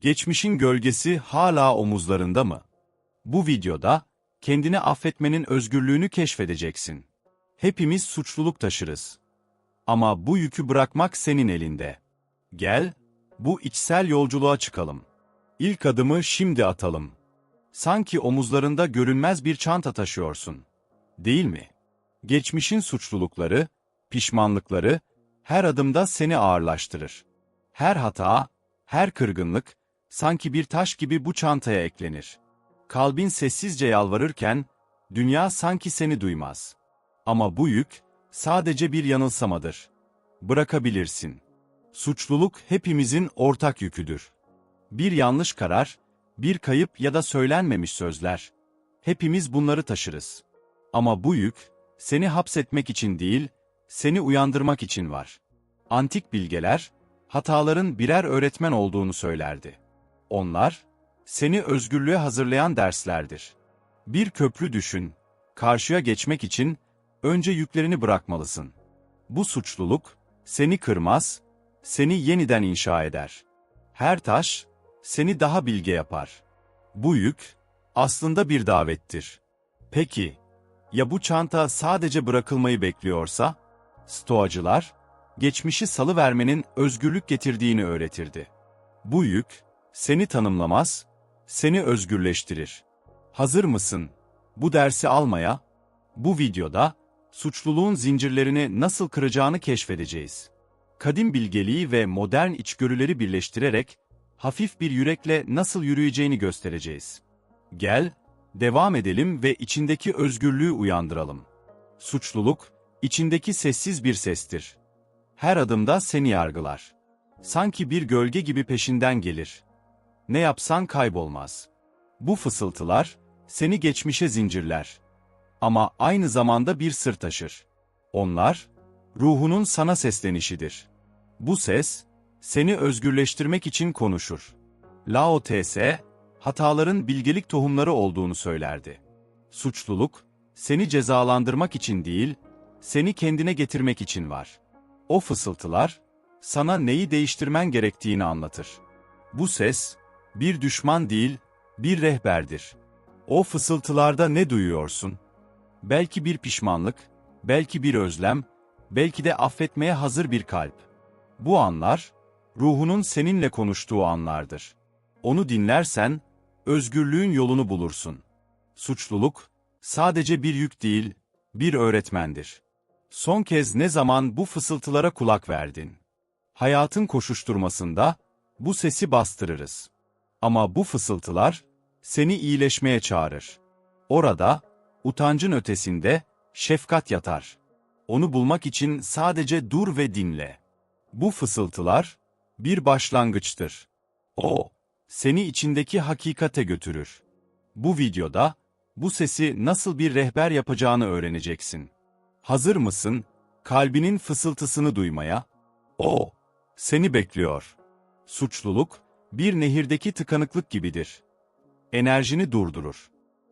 Geçmişin gölgesi hala omuzlarında mı? Bu videoda kendini affetmenin özgürlüğünü keşfedeceksin. Hepimiz suçluluk taşırız. Ama bu yükü bırakmak senin elinde. Gel, bu içsel yolculuğa çıkalım. İlk adımı şimdi atalım. Sanki omuzlarında görünmez bir çanta taşıyorsun. Değil mi? Geçmişin suçlulukları, pişmanlıkları her adımda seni ağırlaştırır. Her hata, her kırgınlık sanki bir taş gibi bu çantaya eklenir. Kalbin sessizce yalvarırken dünya sanki seni duymaz. Ama bu yük sadece bir yanılsamadır. Bırakabilirsin. Suçluluk hepimizin ortak yüküdür. Bir yanlış karar, bir kayıp ya da söylenmemiş sözler. Hepimiz bunları taşırız. Ama bu yük, seni hapsetmek için değil, seni uyandırmak için var. Antik bilgeler, hataların birer öğretmen olduğunu söylerdi. Onlar, seni özgürlüğe hazırlayan derslerdir. Bir köprü düşün, karşıya geçmek için önce yüklerini bırakmalısın. Bu suçluluk, seni kırmaz, seni yeniden inşa eder. Her taş, seni daha bilge yapar. Bu yük, aslında bir davettir. Peki, ya bu çanta sadece bırakılmayı bekliyorsa? Stoacılar, geçmişi salı vermenin özgürlük getirdiğini öğretirdi. Bu yük, seni tanımlamaz, seni özgürleştirir. Hazır mısın? Bu dersi almaya, bu videoda, suçluluğun zincirlerini nasıl kıracağını keşfedeceğiz. Kadim bilgeliği ve modern içgörüleri birleştirerek, hafif bir yürekle nasıl yürüyeceğini göstereceğiz. Gel, devam edelim ve içindeki özgürlüğü uyandıralım. Suçluluk, içindeki sessiz bir sestir. Her adımda seni yargılar. Sanki bir gölge gibi peşinden gelir. Ne yapsan kaybolmaz. Bu fısıltılar, seni geçmişe zincirler. Ama aynı zamanda bir sır taşır. Onlar, ruhunun sana seslenişidir. Bu ses, seni özgürleştirmek için konuşur. Lao Tse, hataların bilgelik tohumları olduğunu söylerdi. Suçluluk, seni cezalandırmak için değil, seni kendine getirmek için var. O fısıltılar, sana neyi değiştirmen gerektiğini anlatır. Bu ses, bir düşman değil, bir rehberdir. O fısıltılarda ne duyuyorsun? Belki bir pişmanlık, belki bir özlem, belki de affetmeye hazır bir kalp. Bu anlar, ruhunun seninle konuştuğu anlardır. Onu dinlersen, özgürlüğün yolunu bulursun. Suçluluk, sadece bir yük değil, bir öğretmendir. Son kez ne zaman bu fısıltılara kulak verdin? Hayatın koşuşturmasında, bu sesi bastırırız. Ama bu fısıltılar, seni iyileşmeye çağırır. Orada, utancın ötesinde, şefkat yatar. Onu bulmak için sadece dur ve dinle. Bu fısıltılar, bir başlangıçtır. O, seni içindeki hakikate götürür. Bu videoda, bu sesi nasıl bir rehber yapacağını öğreneceksin. Hazır mısın, kalbinin fısıltısını duymaya? O, seni bekliyor. Suçluluk, bir nehirdeki tıkanıklık gibidir. Enerjini durdurur.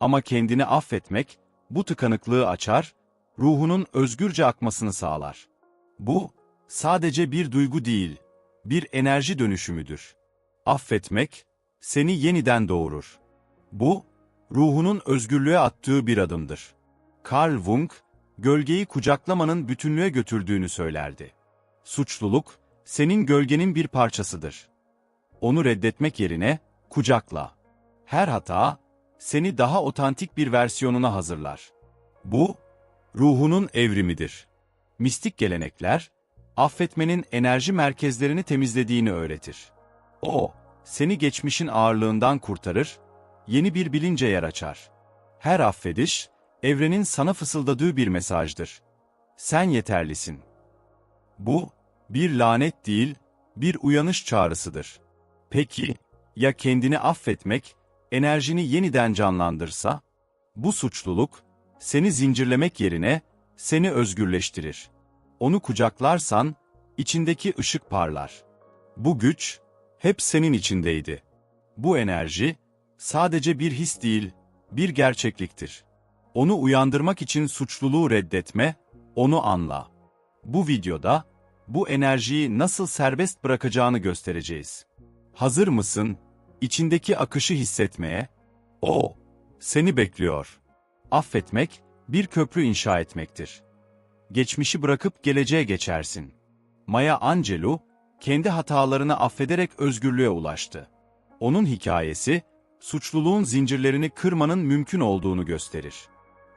Ama kendini affetmek, bu tıkanıklığı açar, ruhunun özgürce akmasını sağlar. Bu, sadece bir duygu değil, bir enerji dönüşümüdür. Affetmek, seni yeniden doğurur. Bu, ruhunun özgürlüğe attığı bir adımdır. Carl Jung, gölgeyi kucaklamanın bütünlüğe götürdüğünü söylerdi. Suçluluk, senin gölgenin bir parçasıdır. Onu reddetmek yerine, kucakla. Her hata, seni daha otantik bir versiyonuna hazırlar. Bu, ruhunun evrimidir. Mistik gelenekler, affetmenin enerji merkezlerini temizlediğini öğretir. O, seni geçmişin ağırlığından kurtarır, yeni bir bilince yer açar. Her affediş, evrenin sana fısıldadığı bir mesajdır. Sen yeterlisin. Bu, bir lanet değil, bir uyanış çağrısıdır. Peki, ya kendini affetmek, enerjini yeniden canlandırsa? Bu suçluluk, seni zincirlemek yerine, seni özgürleştirir. Onu kucaklarsan, içindeki ışık parlar. Bu güç, hep senin içindeydi. Bu enerji, sadece bir his değil, bir gerçekliktir. Onu uyandırmak için suçluluğu reddetme, onu anla. Bu videoda, bu enerjiyi nasıl serbest bırakacağını göstereceğiz. Hazır mısın? içindeki akışı hissetmeye, o, seni bekliyor. Affetmek, bir köprü inşa etmektir. Geçmişi bırakıp geleceğe geçersin. Maya Angelou, kendi hatalarını affederek özgürlüğe ulaştı. Onun hikayesi, suçluluğun zincirlerini kırmanın mümkün olduğunu gösterir.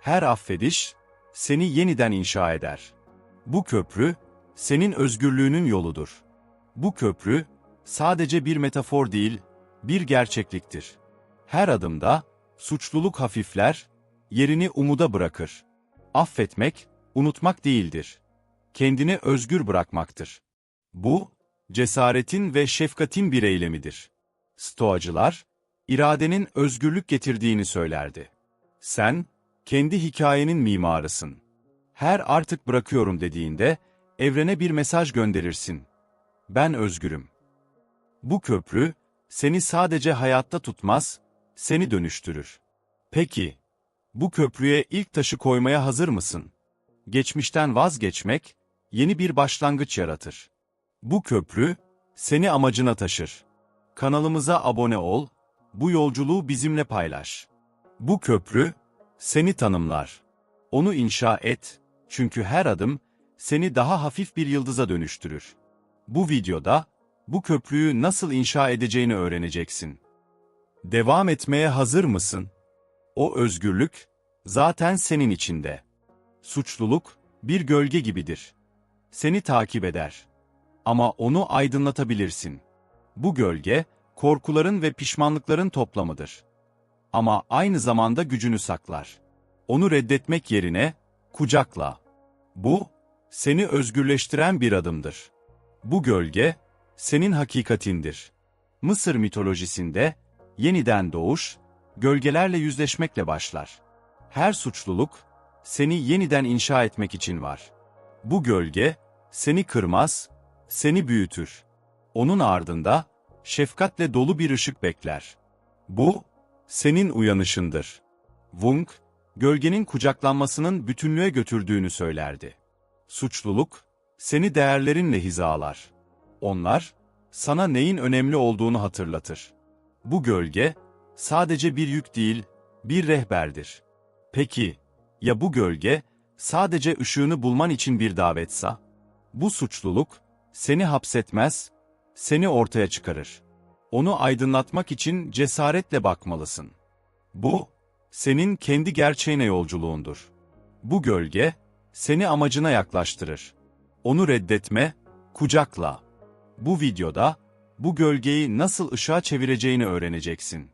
Her affediş, seni yeniden inşa eder. Bu köprü, senin özgürlüğünün yoludur. Bu köprü, sadece bir metafor değil, bir gerçekliktir. Her adımda, suçluluk hafifler, yerini umuda bırakır. Affetmek, unutmak değildir. Kendini özgür bırakmaktır. Bu, cesaretin ve şefkatin bir eylemidir. Stoacılar, iradenin özgürlük getirdiğini söylerdi. Sen, kendi hikayenin mimarısın. Her artık bırakıyorum dediğinde, evrene bir mesaj gönderirsin. Ben özgürüm. Bu köprü, seni sadece hayatta tutmaz, seni dönüştürür. Peki, bu köprüye ilk taşı koymaya hazır mısın? Geçmişten vazgeçmek, yeni bir başlangıç yaratır. Bu köprü, seni amacına taşır. Kanalımıza abone ol, bu yolculuğu bizimle paylaş. Bu köprü, seni tanımlar. Onu inşa et, çünkü her adım, seni daha hafif bir yıldıza dönüştürür. Bu videoda, bu köprüyü nasıl inşa edeceğini öğreneceksin. Devam etmeye hazır mısın? O özgürlük, zaten senin içinde. Suçluluk, bir gölge gibidir. Seni takip eder. Ama onu aydınlatabilirsin. Bu gölge, korkuların ve pişmanlıkların toplamıdır. Ama aynı zamanda gücünü saklar. Onu reddetmek yerine, kucakla. Bu, seni özgürleştiren bir adımdır. Bu gölge, senin hakikatindir. Mısır mitolojisinde, yeniden doğuş, gölgelerle yüzleşmekle başlar. Her suçluluk, seni yeniden inşa etmek için var. Bu gölge, seni kırmaz, seni büyütür. Onun ardında, şefkatle dolu bir ışık bekler. Bu, senin uyanışındır. Wung, gölgenin kucaklanmasının bütünlüğe götürdüğünü söylerdi. Suçluluk, seni değerlerinle hizalar. Onlar, sana neyin önemli olduğunu hatırlatır. Bu gölge, sadece bir yük değil, bir rehberdir. Peki, ya bu gölge, sadece ışığını bulman için bir davetsa? Bu suçluluk, seni hapsetmez, seni ortaya çıkarır. Onu aydınlatmak için cesaretle bakmalısın. Bu, senin kendi gerçeğine yolculuğundur. Bu gölge, seni amacına yaklaştırır. Onu reddetme, kucakla. Bu videoda, bu gölgeyi nasıl ışığa çevireceğini öğreneceksin.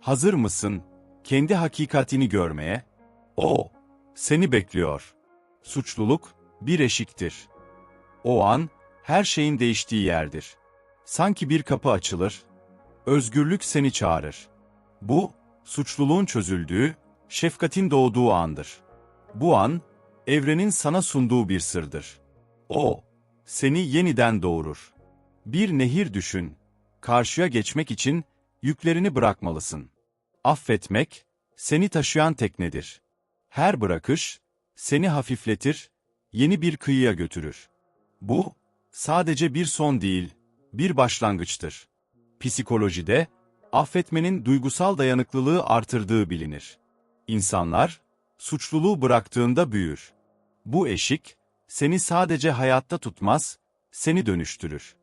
Hazır mısın, kendi hakikatini görmeye? O, seni bekliyor. Suçluluk, bir eşiktir. O an, her şeyin değiştiği yerdir. Sanki bir kapı açılır, özgürlük seni çağırır. Bu, suçluluğun çözüldüğü, şefkatin doğduğu andır. Bu an, evrenin sana sunduğu bir sırdır. O, seni yeniden doğurur. Bir nehir düşün, karşıya geçmek için yüklerini bırakmalısın. Affetmek, seni taşıyan teknedir. Her bırakış, seni hafifletir, yeni bir kıyıya götürür. Bu, sadece bir son değil, bir başlangıçtır. Psikolojide, affetmenin duygusal dayanıklılığı artırdığı bilinir. İnsanlar, suçluluğu bıraktığında büyür. Bu eşik, seni sadece hayatta tutmaz, seni dönüştürür.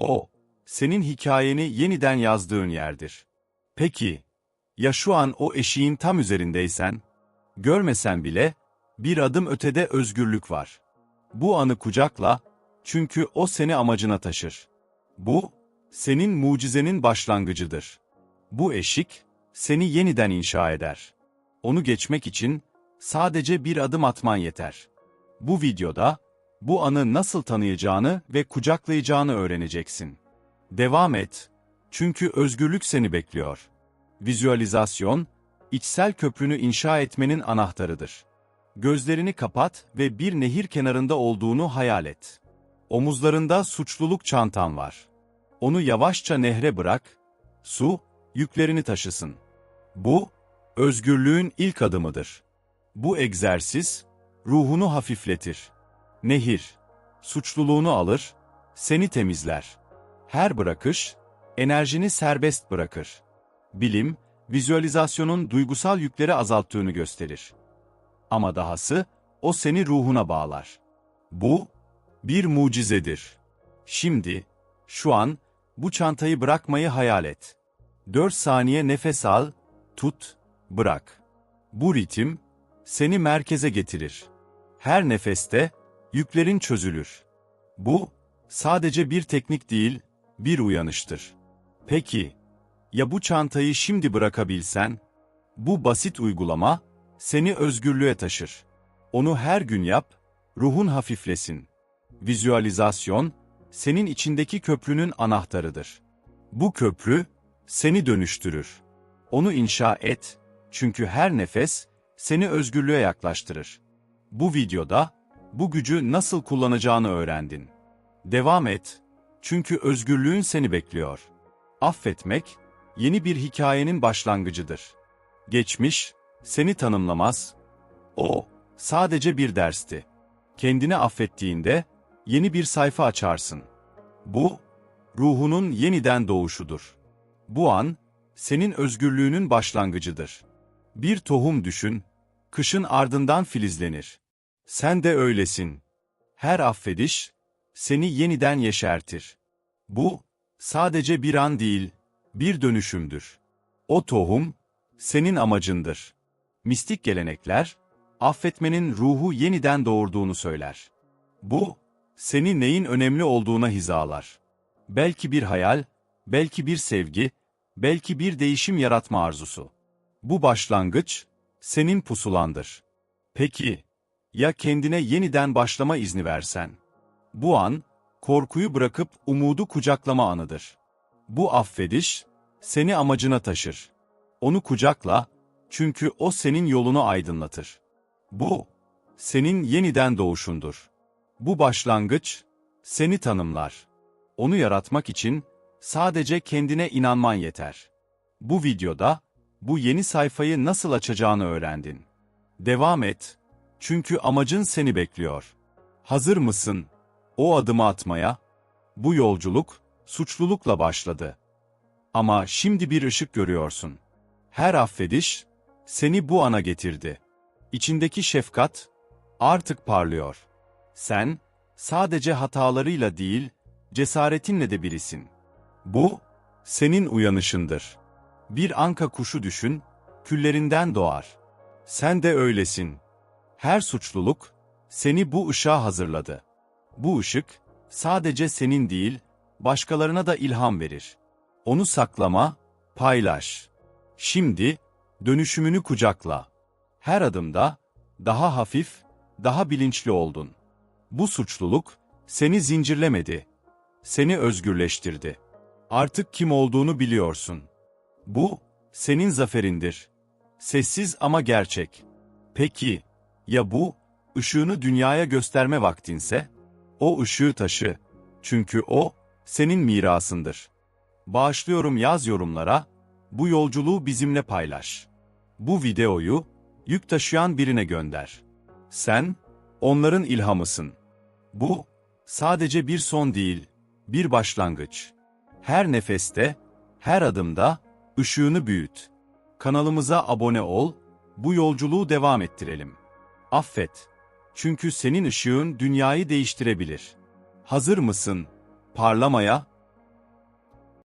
O, senin hikayeni yeniden yazdığın yerdir. Peki, ya şu an o eşiğin tam üzerindeysen, görmesen bile, bir adım ötede özgürlük var. Bu anı kucakla, çünkü o seni amacına taşır. Bu, senin mucizenin başlangıcıdır. Bu eşik, seni yeniden inşa eder. Onu geçmek için, sadece bir adım atman yeter. Bu videoda, bu anı nasıl tanıyacağını ve kucaklayacağını öğreneceksin. Devam et, çünkü özgürlük seni bekliyor. Vizualizasyon, içsel köprünü inşa etmenin anahtarıdır. Gözlerini kapat ve bir nehir kenarında olduğunu hayal et. Omuzlarında suçluluk çantan var. Onu yavaşça nehre bırak, su, yüklerini taşısın. Bu, özgürlüğün ilk adımıdır. Bu egzersiz, ruhunu hafifletir. Nehir, suçluluğunu alır, seni temizler. Her bırakış, enerjini serbest bırakır. Bilim, vizualizasyonun duygusal yükleri azalttığını gösterir. Ama dahası, o seni ruhuna bağlar. Bu, bir mucizedir. Şimdi, şu an, bu çantayı bırakmayı hayal et. 4 saniye nefes al, tut, bırak. Bu ritim, seni merkeze getirir. Her nefeste, yüklerin çözülür. Bu, sadece bir teknik değil, bir uyanıştır. Peki, ya bu çantayı şimdi bırakabilsen? Bu basit uygulama, seni özgürlüğe taşır. Onu her gün yap, ruhun hafiflesin. Vizualizasyon, senin içindeki köprünün anahtarıdır. Bu köprü, seni dönüştürür. Onu inşa et, çünkü her nefes, seni özgürlüğe yaklaştırır. Bu videoda, bu gücü nasıl kullanacağını öğrendin. Devam et, çünkü özgürlüğün seni bekliyor. Affetmek, yeni bir hikayenin başlangıcıdır. Geçmiş, seni tanımlamaz. O, sadece bir dersti. Kendini affettiğinde, yeni bir sayfa açarsın. Bu, ruhunun yeniden doğuşudur. Bu an, senin özgürlüğünün başlangıcıdır. Bir tohum düşün, kışın ardından filizlenir. Sen de öylesin. Her affediş, seni yeniden yeşertir. Bu, sadece bir an değil, bir dönüşümdür. O tohum, senin amacındır. Mistik gelenekler, affetmenin ruhu yeniden doğurduğunu söyler. Bu, seni neyin önemli olduğuna hizalar. Belki bir hayal, belki bir sevgi, belki bir değişim yaratma arzusu. Bu başlangıç, senin pusulandır. Peki, ya kendine yeniden başlama izni versen? Bu an, korkuyu bırakıp umudu kucaklama anıdır. Bu affediş, seni amacına taşır. Onu kucakla, çünkü o senin yolunu aydınlatır. Bu, senin yeniden doğuşundur. Bu başlangıç, seni tanımlar. Onu yaratmak için, sadece kendine inanman yeter. Bu videoda, bu yeni sayfayı nasıl açacağını öğrendin. Devam et, çünkü amacın seni bekliyor. Hazır mısın? O adımı atmaya? Bu yolculuk, suçlulukla başladı. Ama şimdi bir ışık görüyorsun. Her affediş, seni bu ana getirdi. İçindeki şefkat, artık parlıyor. Sen, sadece hatalarıyla değil, cesaretinle de birisin. Bu, senin uyanışındır. Bir anka kuşu düşün, küllerinden doğar. Sen de öylesin. Her suçluluk, seni bu ışığa hazırladı. Bu ışık, sadece senin değil, başkalarına da ilham verir. Onu saklama, paylaş. Şimdi, dönüşümünü kucakla. Her adımda, daha hafif, daha bilinçli oldun. Bu suçluluk, seni zincirlemedi. Seni özgürleştirdi. Artık kim olduğunu biliyorsun. Bu, senin zaferindir. Sessiz ama gerçek. Peki, ya bu, ışığını dünyaya gösterme vaktinse? O ışığı taşı. Çünkü o, senin mirasındır. Bağışlıyorum yaz yorumlara, bu yolculuğu bizimle paylaş. Bu videoyu, yük taşıyan birine gönder. Sen, onların ilhamısın. Bu, sadece bir son değil, bir başlangıç. Her nefeste, her adımda, ışığını büyüt. Kanalımıza abone ol, bu yolculuğu devam ettirelim. Affet. Çünkü senin ışığın dünyayı değiştirebilir. Hazır mısın? Parlamaya,